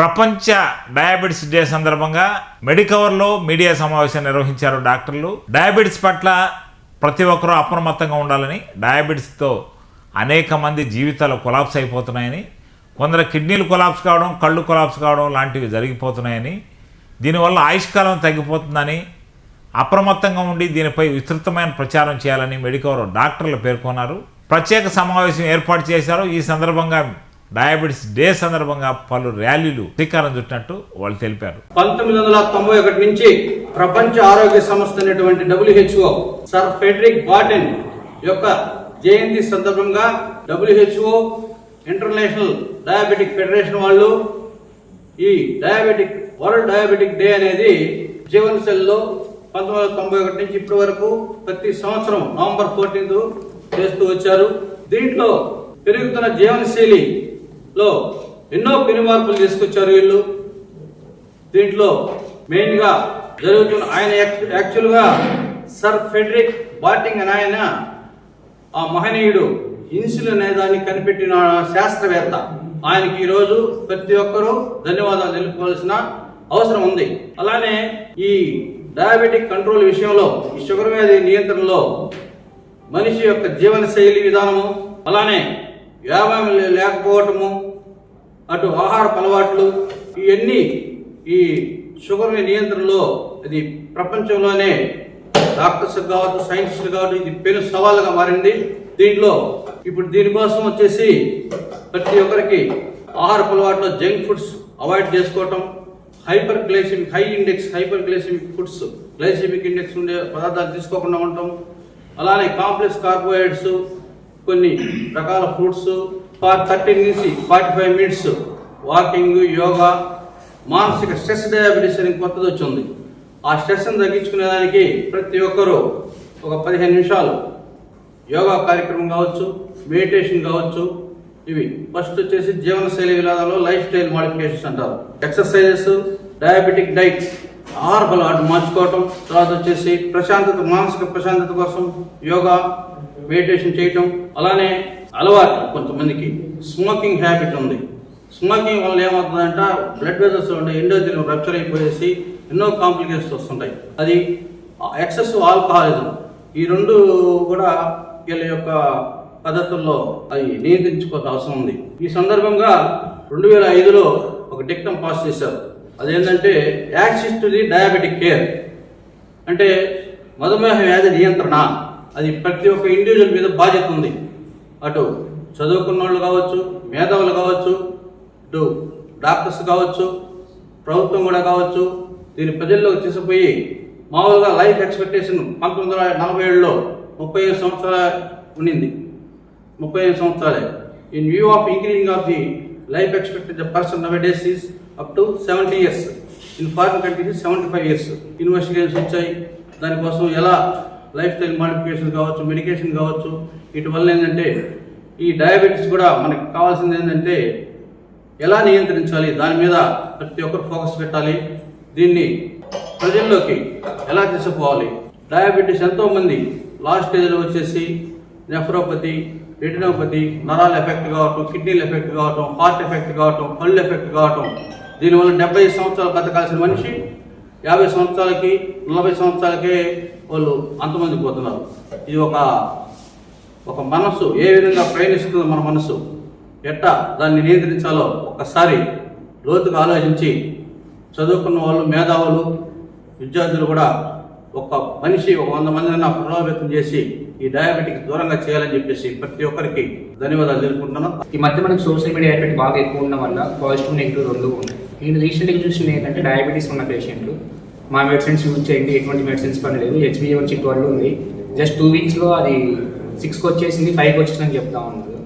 ప్రపంచ diabetes day సందర్భంగా మెడికవర్లో media సమావేశం నిర్వహించారు డాక్టర్లు. డయాబెటిస్ పట్ల ప్రతి ఒక్కరూ అప్రమత్తంగా ఉండాలని డయాబెటిస్తో అనేక మంది జీవితాలు కొలాప్స్ అయిపోతున్నాయని కొందరు కిడ్నీలు కొలాప్స్ కావడం కళ్ళు కొలాప్స్ కావడం లాంటివి జరిగిపోతున్నాయని దీనివల్ల ఆయుష్కాలం తగ్గిపోతుందని అప్రమత్తంగా ఉండి దీనిపై విస్తృతమైన ప్రచారం చేయాలని మెడికవర్ డాక్టర్లు పేర్కొన్నారు. ప్రత్యేక సమావేశం ఏర్పాటు చేశారు. ఈ సందర్భంగా డయాబెటిస్ డే సందర్భంగా పలు ర్యాలీలు శ్రీకారం చుట్టినట్టు వాళ్ళు తెలిపారు. పంతొమ్మిది వందల తొంభై ఒకటి నుంచి ప్రపంచ ఆరోగ్య సంస్థ అనేటువంటి డబ్ల్యూహెచ్ఓ సర్ ఫెడరిక్ బాటెన్ యొక్క జయంతి సందర్భంగా డబ్ల్యూహెచ్ఓ ఇంటర్నేషనల్ డయాబెటిక్ ఫెడరేషన్ వాళ్ళు ఈ డయాబెటిక్ వరల్డ్ డయాబెటిక్ డే అనేది జీవన్ సెల్లో పంతొమ్మిది వందల తొంభై ఒకటి నుంచి ఇప్పటి వరకు ప్రతి సంవత్సరం నవంబర్ ఫోర్టీన్త్ చేస్తూ వచ్చారు. దీంట్లో పెరుగుతున్న జీవనశైలి లో ఎన్నో పెను మార్పులు తీసుకొచ్చారు వీళ్ళు. దీంట్లో మెయిన్గా జరుగుతున్న ఆయన యాక్చు- యాక్చువల్గా సర్ ఫెడరిక్ బాటింగ్ అని ఆయన ఆ మహనీయుడు ఇన్సులిన్ అనే దాన్ని కనిపెట్టిన శాస్త్రవేత్త. ఆయనకి ఈ రోజు ప్రతి ఒక్కరూ ధన్యవాదాలు తెలుపుకోవాల్సిన అవసరం ఉంది. అలానే ఈ డయాబెటిక్ కంట్రోల్ విషయంలో ఈ షుగర్ వ్యాధి నియంత్రణలో మనిషి యొక్క జీవన శైలి విధానము అలానే వ్యాయామం లేకపోవటము అటు ఆహార అలవాట్లు ఇవన్నీ ఈ షుగర్ నియంత్రణలో ఇది ప్రపంచంలోనే డాక్టర్స్ కావచ్చు సైంటిస్టులు కావచ్చు ఇది పెను సవాలుగా మారింది. దీంట్లో ఇప్పుడు దీనికోసం వచ్చేసి ప్రతి ఒక్కరికి ఆహార అలవాట్లో జంక్ ఫుడ్స్ అవాయిడ్ చేసుకోవటం hyper glycemic high index hyper glycemic foods glycemic index ఉండే పదార్థాలు తీసుకోకుండా ఉండటం అలానే కాంప్లెక్స్ కార్బోహైడ్రేట్స్ కొన్ని రకాల ఫ్రూట్స్ థర్టీ నుంచి forty five minutes walking yoga మానసిక స్ట్రెస్ డయాబెటీస్ అని కొత్తది వచ్చింది. ఆ స్ట్రెస్ని తగ్గించుకునేదానికి ప్రతి ఒక్కరూ ఒక పదిహేను నిమిషాలు యోగా కార్యక్రమం కావచ్చు మెడిటేషన్ కావచ్చు ఇవి. ఫస్ట్ వచ్చేసి జీవనశైలి విధానంలో లైఫ్ స్టైల్ మాడిఫికేషన్స్ అంటారు. ఎక్సర్సైజెస్ డయాబెటిక్ డైట్ ఆహార అలవాటు మార్చుకోవటం తర్వాత వచ్చేసి ప్రశాంతత మానసిక ప్రశాంతత కోసం యోగా మెడిటేషన్ చేయటం అలానే అలవాటు కొంతమందికి. స్మోకింగ్ హ్యాబిట్ ఉంది. స్మోకింగ్ వల్ల ఏమవుతుందంటే బ్లడ్ వెజల్స్ ఉండే ఎండోథెలియం రప్చర్ అయిపోయేసి ఎన్నో కాంప్లికేషన్స్ వస్తుంటాయి. అది ఎక్సెస్ ఆల్కహాలిజం ఈ రెండు కూడా వీళ్ళ యొక్క పద్ధతుల్లో అది నియంత్రించుకోవాల్సిన అవసరం ఉంది. ఈ సందర్భంగా రెండు వేల ఐదులో ఒక డిక్టం పాస్ చేశారు. అదేంటంటే access to the diabetic care అంటే మధుమేహ వ్యాధి నియంత్రణ. అది ప్రతి ఒక్క ఇండివిజువల్ మీద బాధ్యత ఉంది. అటు చదువుకున్న వాళ్ళు కావచ్చు మేధావులు కావచ్చు ఇటు డాక్టర్స్ కావచ్చు ప్రభుత్వం కూడా కావచ్చు దీన్ని ప్రజల్లోకి తీసుకుపోయి మామూలుగా లైఫ్ ఎక్స్పెక్టేషన్ పంతొమ్మిది వందల నలభై ఏడులో ముప్పై ఐదు సంవత్సరాల ఉండింది ముప్పై ఐదు సంవత్సరాలే. In view of increasing of the life expected the person now days is up to seventy years in foreign countries seventy five years investigations వచ్చాయి. దానికోసం ఎలా లైఫ్ స్టైల్ మాడిఫికేషన్ కావచ్చు మెడికేషన్ కావచ్చు వీటి వల్ల ఏంటంటే ఈ డయాబెటీస్ కూడా మనకి కావాల్సింది ఏంటంటే ఎలా నియంత్రించాలి దాని మీద ప్రతి ఒక్కరు ఫోకస్ పెట్టాలి దీన్ని ప్రజల్లోకి ఎలా తీసుకుపోవాలి. డయాబెటీస్ ఎంతోమంది లాస్ట్ స్టేజ్లో వచ్చేసి నెఫ్రోపతి రెటినోపతి నరాల ఎఫెక్ట్ కావటం కిడ్నీలు ఎఫెక్ట్ కావటం హార్ట్ ఎఫెక్ట్ కావటం కళ్ళు ఎఫెక్ట్ కావటం దీనివల్ల డెబ్బై సంవత్సరాలు బతకాల్సిన మనిషి యాభై సంవత్సరాలకి నలభై సంవత్సరాలకే వాళ్ళు అంతమంది పోతున్నారు. ఇది ఒక ఒక మనస్సు ఏ విధంగా ప్రయాణిస్తుందో మన మనస్సు. ఎట్టా దాన్ని నియంత్రించాలో ఒక్కసారి లోతుగా ఆలోచించి చదువుకున్న వాళ్ళు మేధావులు విద్యార్థులు కూడా ఒక మనిషి ఒక వంద మందిని ప్రభావితం చేసి ఈ డయాబెటిక్ దూరంగా చేయాలని చెప్పేసి ప్రతి ఒక్కరికి ధన్యవాదాలు తెలుపుకుంటున్నాను. ఈ మధ్య మనకు సోషల్ మీడియా ఎఫెక్ట్ బాగా ఎక్కువ ఉండడం వల్ల పాజిటివ్ నెగిటివ్ రెండు ఉన్నాయి నేను రీసెంట్గా చూసిన ఏంటంటే డయాబెటీస్ ఉన్న పేషెంట్లు మా మెడిసిన్స్ యూజ్ చేయండి ఎటువంటి మెడిసిన్స్ పని లేదు. హెచ్బిఏవన్ చిట్ వల్ల ఉంది. జస్ట్ టూ వీక్స్లో అది సిక్స్కి వచ్చేసింది ఫైవ్కి వచ్చిందని చెప్తా ఉన్నారు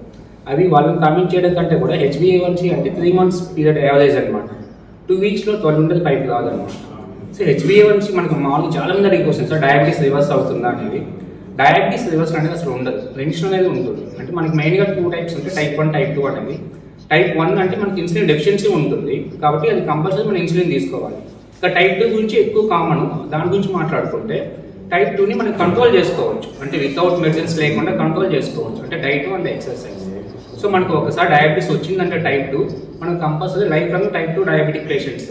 అవి వాళ్ళని కమెంట్ చేయడం కంటే కూడా H B A one C అంటే త్రీ మంత్స్ పీరియడ్ యావరేజ్ అనమాట టూ వీక్స్లో ట్వెల్వ్ ఉంటుంది ఫైవ్ కాదనమాట so H B A one C మనకు మామూలుగా చాలా మంది అడిగి క్వశ్చన్ సార్ డయాబెటీస్ రివర్స్ అవుతుందా? అనేది డయాబెటీస్ రివర్స్ అనేది అసలు ఉండదు. రెమిషన్ అనేది ఉంటుంది అంటే మనకి మెయిన్గా టూ టైప్స్ ఉంటాయి టైప్ వన్ టైప్ టూ అనేది టైప్ వన్ అంటే మనకి ఇన్సులిన్ డెఫిషియన్సీ ఉంటుంది. కాబట్టి అది కంపల్సరీ మనం ఇన్సులిన్ తీసుకోవాలి. ఇంకా టైప్ టూ గురించి ఎక్కువ కామన్ దాని గురించి మాట్లాడుకుంటే టైప్ టూని మనం కంట్రోల్ చేసుకోవచ్చు. అంటే వితౌట్ మెడిసిన్స్ లేకుండా కంట్రోల్ చేసుకోవచ్చు. అంటే డైట్ అండ్ ఎక్సర్సైజ్ సో మనకు ఒకసారి డయాబెటీస్ వచ్చిందంటే టైప్ టూ మనం compulsory life long type two diabetic patients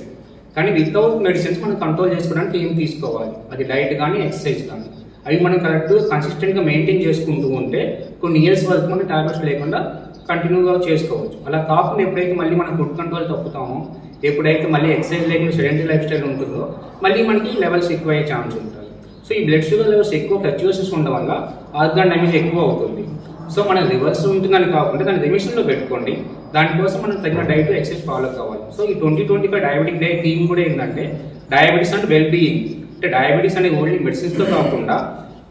కానీ వితౌట్ మెడిసిన్స్ మనం కంట్రోల్ చేసుకోవడానికి ఏం తీసుకోవాలి? అది డైట్ కానీ ఎక్సర్సైజ్ కానీ అవి మనం కరెక్ట్ కన్సిస్టెంట్గా మెయింటైన్ చేసుకుంటూ ఉంటే కొన్ని ఇయర్స్ వరకు మనం టాబ్లెట్స్ లేకుండా కంటిన్యూగా చేసుకోవచ్చు. అలా కాకుండా ఎప్పుడైతే మళ్ళీ మనం ఫుడ్ కంట్రోల్ తప్పుతామో ఎప్పుడైతే మళ్ళీ ఎక్సర్సైజ్ లేకుండా సెడెంటరీ లైఫ్ స్టైల్ ఉంటుందో మళ్ళీ మనకి లెవెల్స్ ఎక్కువ అయ్యే ఛాన్స్ ఉంటుంది సో ఈ బ్లడ్ షుగర్ లెవెల్స్ ఎక్కువ ఫ్లక్చువేషన్స్ ఉండడం వల్ల ఆర్గాన్ డ్యామేజ్ ఎక్కువ అవుతుంది. సో మన రివర్స్ ఉంటుందని కాకుండా దాన్ని రిమిషన్లో పెట్టుకోండి. దానికోసం మనం తగిన డైట్ ఎక్సర్సైజ్ ఫాలో కావాలి. సో ఈ twenty twenty five diabetic diet theme కూడా ఏంటంటే డయాబెటీస్ అండ్ వెల్ బీయింగ్ అంటే డయాబెటీస్ అనేది ఓన్లీ మెడిసిన్స్తో కాకుండా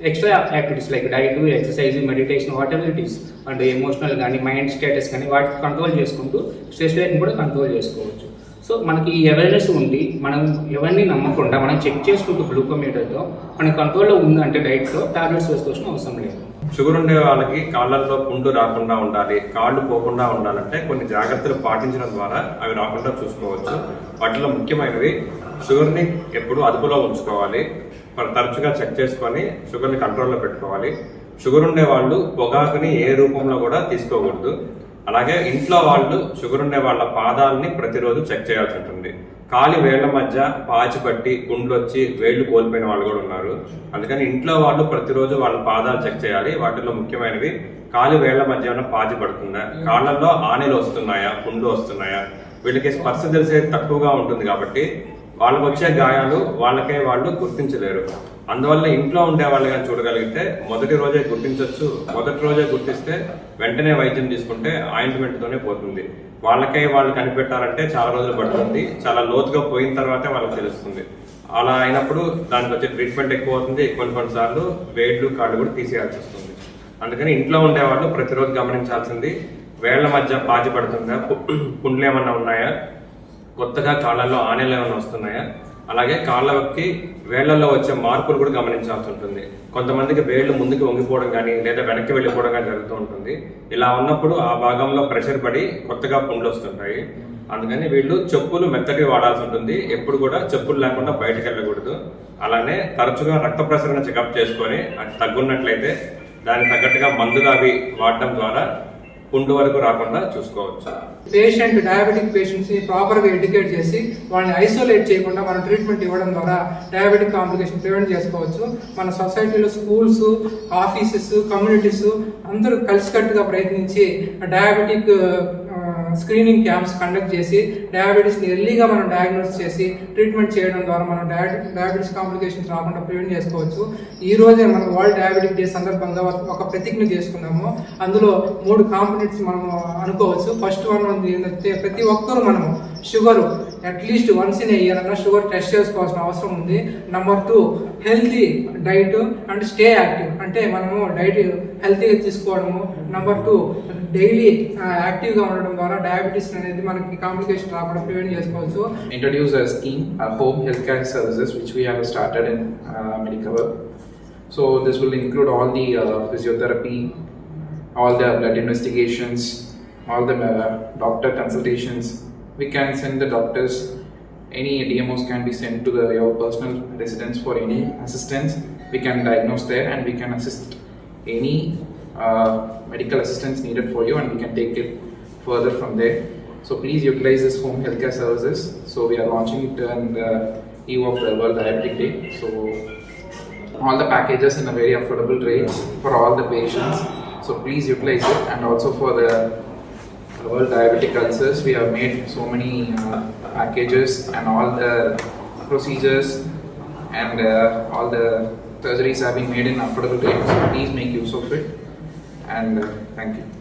extra activities like diet exercise meditation whatever it is and emotional కానీ మైండ్ స్టేటస్ కానీ వాటిని కంట్రోల్ చేసుకుంటూ స్ట్రెస్ రేట్ని కూడా కంట్రోల్ చేసుకోవచ్చు. సో మనకి ఈ అవేర్నెస్ ఉండి మనం ఎవరిని నమ్మకుండా మనం చెక్ చేసుకుంటూ గ్లూకోమీటర్తో మన కంట్రోల్లో ఉందంటే డైట్లో టాబ్లెట్స్ వేసుకోవాల్సిన అవసరం లేదు. షుగర్ ఉండే వాళ్ళకి కాళ్ళల్లో పుండు రాకుండా ఉండాలి కాళ్ళు పోకుండా ఉండాలంటే కొన్ని జాగ్రత్తలు పాటించడం ద్వారా అవి రాకుండా చూసుకోవచ్చు. వాటిలో ముఖ్యమైనవి షుగర్ని ఎప్పుడు అదుపులో ఉంచుకోవాలి. మరి తరచుగా చెక్ చేసుకొని షుగర్ని కంట్రోల్లో పెట్టుకోవాలి. షుగర్ ఉండే వాళ్ళు పొగాకుని ఏ రూపంలో కూడా తీసుకోకూడదు. అలాగే ఇంట్లో వాళ్ళు షుగర్ ఉండే వాళ్ళ పాదాలని ప్రతిరోజు చెక్ చేయాల్సి ఉంటుంది. కాలి వేళ్ళ మధ్య పాచి పట్టి గుండ్లు వచ్చి వేళ్ళు కోల్పోయిన వాళ్ళు కూడా ఉన్నారు. అందుకని ఇంట్లో వాళ్ళు ప్రతిరోజు వాళ్ళ పాదాలు చెక్ చేయాలి. వాటిలో ముఖ్యమైనవి కాలి వేళ్ళ మధ్య ఏమైనా పాచి పడుతుందా? కాళ్ళల్లో ఆనెలు వస్తున్నాయా? పుండ్లు వస్తున్నాయా? వీళ్ళకి స్పర్శ తెలిసే తక్కువగా ఉంటుంది కాబట్టి వాళ్ళకి వచ్చే గాయాలు వాళ్ళకే వాళ్ళు గుర్తించలేరు. అందువల్ల ఇంట్లో ఉండే వాళ్ళు కానీ చూడగలిగితే మొదటి రోజే గుర్తించవచ్చు మొదటి రోజే గుర్తిస్తే వెంటనే వైద్యం తీసుకుంటే ఆయింట్మెంట్తోనే పోతుంది. వాళ్ళకే వాళ్ళు కనిపెట్టాలంటే చాలా రోజులు పడుతుంది. చాలా లోతుగా పోయిన తర్వాతే వాళ్ళకి తెలుస్తుంది. అలా అయినప్పుడు దానికి వచ్చే ట్రీట్మెంట్ ఎక్కువ అవుతుంది కొన్ని కొన్నిసార్లు వేళ్ళు కాళ్ళు కూడా తీసేయాల్సి వస్తుంది. అందుకని ఇంట్లో ఉండేవాళ్ళు ప్రతిరోజు గమనించాల్సింది వేళ్ళ మధ్య పాచి పడుతుందా పుండ్లు ఏమన్నా ఉన్నాయా? కొత్తగా కాళ్ళల్లో ఆనెలు ఏమైనా వస్తున్నాయా? అలాగే కాళ్ళకి వేళ్ళలో వచ్చే మార్పులు కూడా గమనించాల్సి ఉంటుంది. కొంతమందికి వేళ్ళు ముందుకు వంగిపోవడం కానీ లేదా వెనక్కి వెళ్ళిపోవడం కానీ జరుగుతూ ఉంటుంది. ఇలా ఉన్నప్పుడు ఆ భాగంలో ప్రెషర్ పడి కొత్తగా పుండ్లు వస్తుంటాయి. అందుకని వీళ్ళు చెప్పులు మెత్తటి వాడాల్సి ఉంటుంది. ఎప్పుడు కూడా చెప్పులు లేకుండా బయటకు వెళ్ళకూడదు. అలానే తరచుగా రక్త ప్రసరణ చెకప్ చేసుకొని అది తగ్గున్నట్లయితే దానికి తగ్గట్టుగా మందులు అవి వాడటం ద్వారా పుండు వరకు రాకుండా చూసుకోవచ్చు. పేషెంట్ డయాబెటిక్ పేషెంట్స్ని ప్రాపర్గా ఎడ్యుకేట్ చేసి వాళ్ళని ఐసోలేట్ చేయకుండా మనం ట్రీట్మెంట్ ఇవ్వడం ద్వారా డయాబెటిక్ కాంప్లికేషన్ ప్రివెంట్ చేసుకోవచ్చు. మన సొసైటీలో స్కూల్స్ ఆఫీసెస్ కమ్యూనిటీస్ అందరూ కలిసికట్టుగా ప్రయత్నించి డయాబెటిక్ స్క్రీనింగ్ క్యాంప్స్ కండక్ట్ చేసి డయాబెటీస్ని ఎర్లీగా మనం డయాగ్నోస్ చేసి ట్రీట్మెంట్ చేయడం ద్వారా మనం డయాబెటీస్ కాంప్లికేషన్స్ రాకుండా ప్రివెంట్ చేసుకోవచ్చు. ఈ రోజే మనం వరల్డ్ డయాబెటిక్ డే సందర్భంగా ఒక ప్రతిజ్ఞ చేసుకున్నాము. అందులో మూడు కాంపనెంట్స్ మనం అనుకోవచ్చు. ఫస్ట్ వన్ ఏంటంటే ప్రతి ఒక్కరూ మనము sugar at least once in year అన్న షుగర్ టెస్ట్ చేసుకోవాల్సిన అవసరం ఉంది. Number two healthy diet and stay active అంటే మనము డైట్ హెల్తీగా తీసుకోవడము. నెంబర్ టూ డైలీ యాక్టివ్గా ఉండడం ద్వారా డయాబెటీస్ అనేది మనకి కాంప్లికేషన్ రాకుండా ప్రివెంట్ చేసుకోవచ్చు introduce a scheme, a home healthcare services, which we have started in uh, Medicover. So this will include all the uh, physiotherapy, all the blood investigations, all the uh, doctor consultations. We can send the doctors. Any DMOs can be sent to the your personal residence for any assistance. We can diagnose there and we can assist any uh, medical assistance needed for you, and we can take it further from there. So please utilize this home healthcare services. So we are launching it on the eve of the World Diabetic Day. So all the packages in a very affordable rates for all the patients. So please utilize it and also for the World Diabetic Ulcers, we have made so many uh, packages and all the procedures and uh, all the surgeries have been made in affordable rates. So please make use of it and uh, thank you.